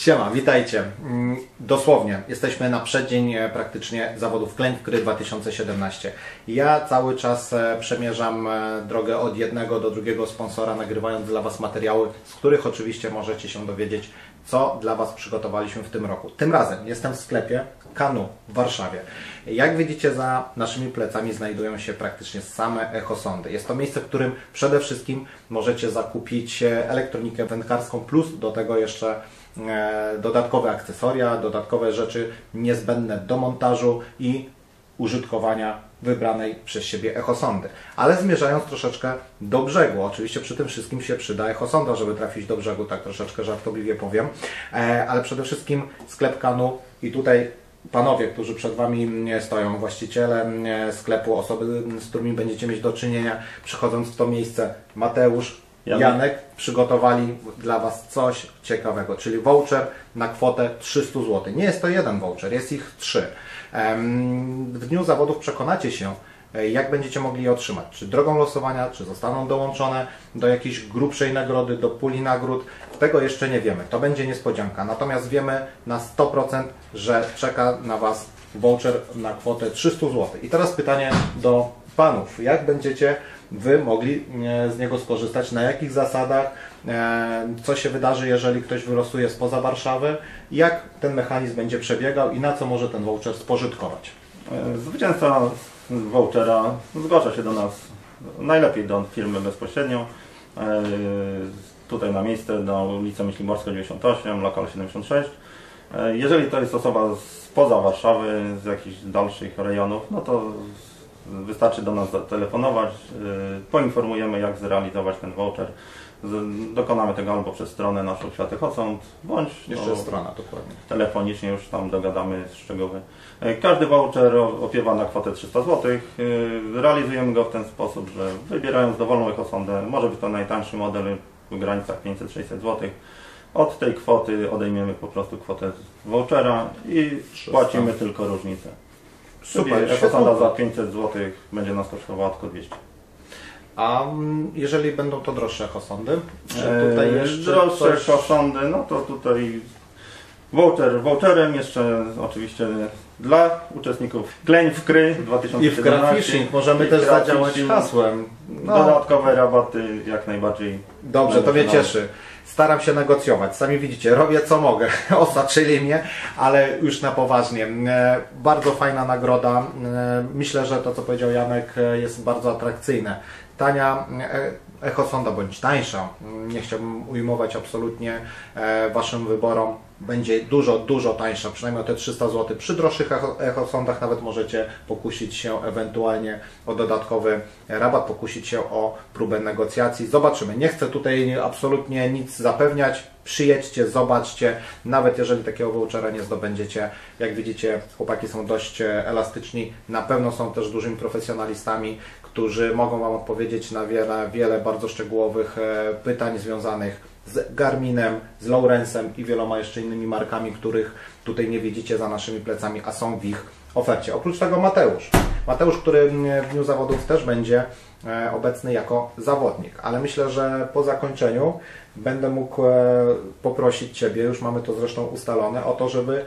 Siema, witajcie. Mm, Dosłownie, jesteśmy na przeddzień e, praktycznie zawodów Klękry 2017. Ja cały czas e, przemierzam e, drogę od jednego do drugiego sponsora, nagrywając dla Was materiały, z których oczywiście możecie się dowiedzieć, co dla Was przygotowaliśmy w tym roku. Tym razem jestem w sklepie Kanu w Warszawie. Jak widzicie, za naszymi plecami znajdują się praktycznie same echosondy. Jest to miejsce, w którym przede wszystkim możecie zakupić elektronikę wędkarską, plus do tego jeszcze dodatkowe akcesoria, dodatkowe rzeczy niezbędne do montażu i użytkowania wybranej przez siebie echosondy. Ale zmierzając troszeczkę do brzegu, oczywiście przy tym wszystkim się przyda echosonda, żeby trafić do brzegu, tak troszeczkę żartobliwie powiem, E, ale przede wszystkim sklep Kanu i tutaj panowie, którzy przed Wami mm, stoją, właściciele mm, sklepu, osoby, z którymi będziecie mieć do czynienia, przychodząc w to miejsce, Mateusz, Janek. Janek, przygotowali dla Was coś ciekawego, czyli voucher na kwotę 300 zł. Nie jest to jeden voucher, jest ich trzy. W dniu zawodów przekonacie się, e, jak będziecie mogli je otrzymać. Czy drogą losowania, czy zostaną dołączone do jakiejś grubszej nagrody, do puli nagród. Tego jeszcze nie wiemy. To będzie niespodzianka. Natomiast wiemy na 100%, że czeka na Was voucher na kwotę 300 zł. I teraz pytanie do Panów. Jak będziecie Wy mogli e, z niego skorzystać? Na jakich zasadach? E, Co się wydarzy, jeżeli ktoś wylosuje spoza Warszawy? Jak ten mechanizm będzie przebiegał i na co może ten voucher spożytkować? E, Zwycięzca vouchera zgłasza się do nas najlepiej do firmy bezpośrednio. Tutaj na miejsce na ulicę Myślimorska 98, lokal 76. E, Jeżeli to jest osoba spoza Warszawy, z jakichś dalszych rejonów, no to wystarczy do nas zatelefonować, e, poinformujemy jak zrealizować ten voucher. Dokonamy tego albo przez stronę naszą Światy Hocąd, bądź Jeszcze no, strona dokładnie. telefonicznie już tam dogadamy szczegóły. E, Każdy voucher opiewa na kwotę 300 zł. E, Realizujemy go w ten sposób, że wybierając dowolną ekosondę, może być to najtańszy model w granicach 500-600 zł. Od tej kwoty odejmiemy po prostu kwotę vouchera i 300. płacimy tylko różnicę. Super, świetnie. za 500 zł będzie nas kosztowała tylko 200. A mm, jeżeli będą to droższe echosondy? Czy Eee, tutaj jeszcze droższe coś... no to tutaj voucher voucherem jeszcze oczywiście dla uczestników Kleń w Kry I 2017 w Grafishing możemy I też zadziałać hasłem. No, Dodatkowe rabaty jak najbardziej. Dobrze, to mnie cieszy. Staram się negocjować. Sami widzicie, robię co mogę. Osaczyli mnie, ale już na poważnie. E, Bardzo fajna nagroda. E, Myślę, że to, co powiedział Janek, e, jest bardzo atrakcyjne. Tania echosonda bądź tańsza, nie chciałbym ujmować absolutnie Waszym wyborom, będzie dużo, dużo tańsza, przynajmniej o te 300 zł. Przy droższych echo- echosondach nawet możecie pokusić się ewentualnie o dodatkowy rabat, pokusić się o próbę negocjacji. Zobaczymy. Nie chcę tutaj absolutnie nic zapewniać. Przyjedźcie, zobaczcie. Nawet jeżeli takiego vouchera nie zdobędziecie, jak widzicie, chłopaki są dość e, elastyczni. Na pewno są też dużymi profesjonalistami, którzy mogą Wam odpowiedzieć na wiele, wiele bardzo szczegółowych e, pytań związanych z Garminem, z Lawrence'em i wieloma jeszcze innymi markami, których tutaj nie widzicie za naszymi plecami, a są w ich ofercie. Oprócz tego Mateusz. Mateusz, który mm, w dniu zawodów też będzie e, obecny jako zawodnik, ale myślę, że po zakończeniu będę mógł e, poprosić Ciebie, już mamy to zresztą ustalone, o to, żeby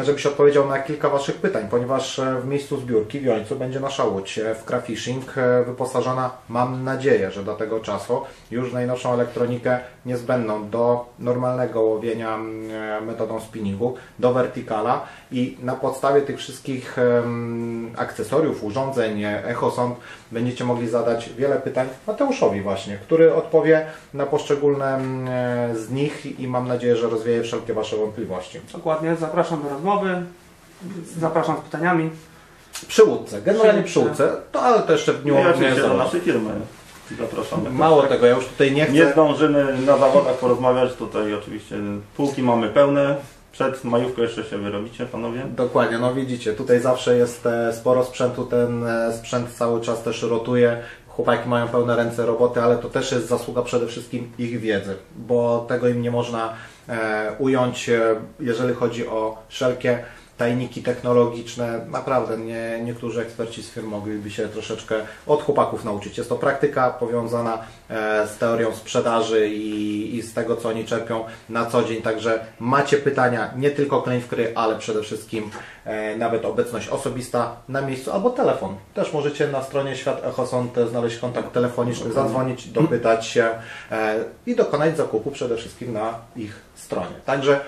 żebyś odpowiedział na kilka Waszych pytań, ponieważ e, w miejscu zbiórki w Jońcu będzie nasza łódź e, w Crafishing e, wyposażona, mam nadzieję, że do tego czasu już w najnowszą elektronikę niezbędną do normalnego łowienia mm, metodą spinningu, do vertikala i na podstawie tych wszystkich akcesoriów, urządzeń, echosond będziecie mogli zadać wiele pytań Mateuszowi właśnie, który odpowie na poszczególne mm, z nich i mam nadzieję, że rozwieje wszelkie Wasze wątpliwości. Dokładnie, zapraszam do rozmowy, zapraszam z pytaniami. Przy łódce, generalnie Przy łódce, to ale to jeszcze w dniu No nie oczywiście do naszej firmy zapraszamy. Mało tego, ja już tutaj nie chcę. Nie zdążymy na zawodach porozmawiać. Tutaj oczywiście półki mamy pełne. Przed majówką jeszcze się wyrobicie panowie. Dokładnie, no widzicie, tutaj zawsze jest e, sporo sprzętu, ten e, sprzęt cały czas też rotuje. Chłopaki mają pełne ręce roboty, ale to też jest zasługa przede wszystkim ich wiedzy, bo tego im nie można e, ująć, e, jeżeli chodzi o wszelkie tajniki technologiczne. Naprawdę nie, niektórzy eksperci z firm mogliby się troszeczkę od chłopaków nauczyć. Jest to praktyka powiązana e, z teorią sprzedaży i, i z tego, co oni czerpią na co dzień. Także macie pytania, nie tylko claim w gry, ale przede wszystkim e, nawet obecność osobista na miejscu albo telefon. Też możecie na stronie Świat Echosont znaleźć kontakt telefoniczny, zadzwonić, dopytać się e, i dokonać zakupu przede wszystkim na ich stronie. Także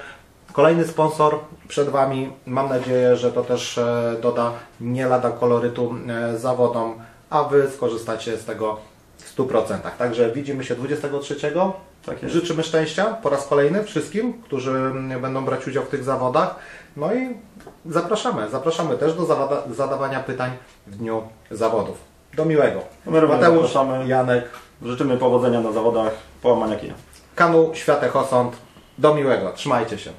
Kolejny sponsor przed Wami. Mam nadzieję, że to też e, doda nie lada kolorytu e, zawodom, a Wy skorzystacie z tego w 100%. Także widzimy się 23. Tak. Życzymy szczęścia po raz kolejny wszystkim, którzy mm, będą brać udział w tych zawodach. No i zapraszamy. Zapraszamy też do zadawania pytań w dniu zawodów. Do miłego. My Mateusz, zapraszamy. Janek, Życzymy powodzenia na zawodach połamania kija. Kanu, Światech Osąd. Do miłego. Trzymajcie się.